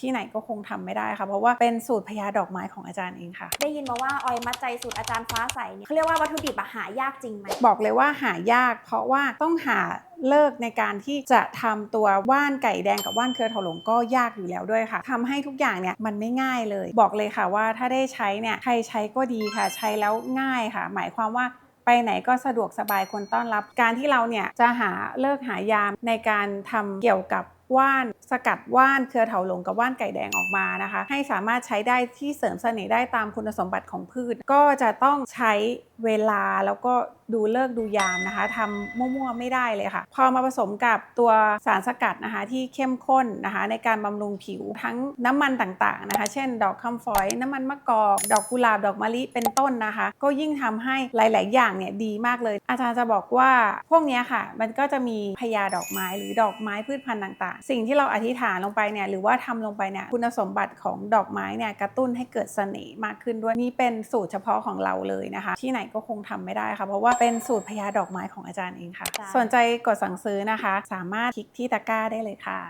ที่ไหนก็คงทำไม่ได้ค่ะ เพราะว่าเป็นสูตรพญาดอกไม้ของอาจารย์เองค่ะ ได้ยินมาว่าออยมัดใจสูตรอาจารย์ฟ้าใสเนี่ยเขาเรียกว่าวัตถุดิบอะหายากจริงไหมบอกเลยว่าหายาก เพราะว่าต้องหาเลิกในการที่จะทำตัวว่านไก่แดงกับว่านเครือเถาหลงก็ยากอยู่แล้วด้วยค่ะทำให้ทุกอย่างเนี่ยมันไม่ง่ายเลย บอกเลยค่ะว่าถ้าได้ใช้เนี่ยใครใช้ก็ดีค่ะ ใช้แล้วง่ายค่ะ หมายความว่าไปไหนก็สะดวกสบายคนต้อนรับ การที่เราเนี่ยจะหาเลิกหายามในการทำเกี่ยวกับ ว่านสกัดว่านเครือเถาหลงกับว่านไก่แดงออกมานะคะ ให้สามารถใช้ได้ที่เสริมเสน่ห์ได้ตามคุณสมบัติของพืช ก็จะต้องใช้เวลาแล้วก็ดูเลิกดูยามนะคะทำมั่วๆไม่ได้เลยค่ะ พอมาผสมกับตัวสารสกัดนะคะที่เข้มข้นนะคะ ในการบำรุงผิวทั้งน้ำมันต่างๆนะคะ เช่น ดอกคำฝอย น้ำมันมะกอกดอกกุหลาบดอกมะลิเป็นต้นนะคะ ก็ยิ่งทำให้หลาย ๆ อย่างเนี่ยดีมากเลย อาจารย์จะบอกว่าพวกนี้ค่ะ มันก็จะมีพญาดอกไม้หรือดอกไม้พืชพันธุ์ต่างๆสิ่งที่เราอธิษฐานลงไปเนี่ยหรือว่าทำลงไปเนี่ยคุณสมบัติของดอกไม้เนี่ยกระตุ้นให้เกิดเสน่ห์มากขึ้นด้วยนี่เป็นสูตรเฉพาะของเราเลยนะคะ ที่ไหนก็คงทำไม่ได้ค่ะ เพราะว่าเป็นสูตรพญาดอกไม้ของอาจารย์เองค่ะจ้ะสนใจกดสั่งซื้อนะคะ สามารถคลิกที่ตะกร้าได้เลยค่ะ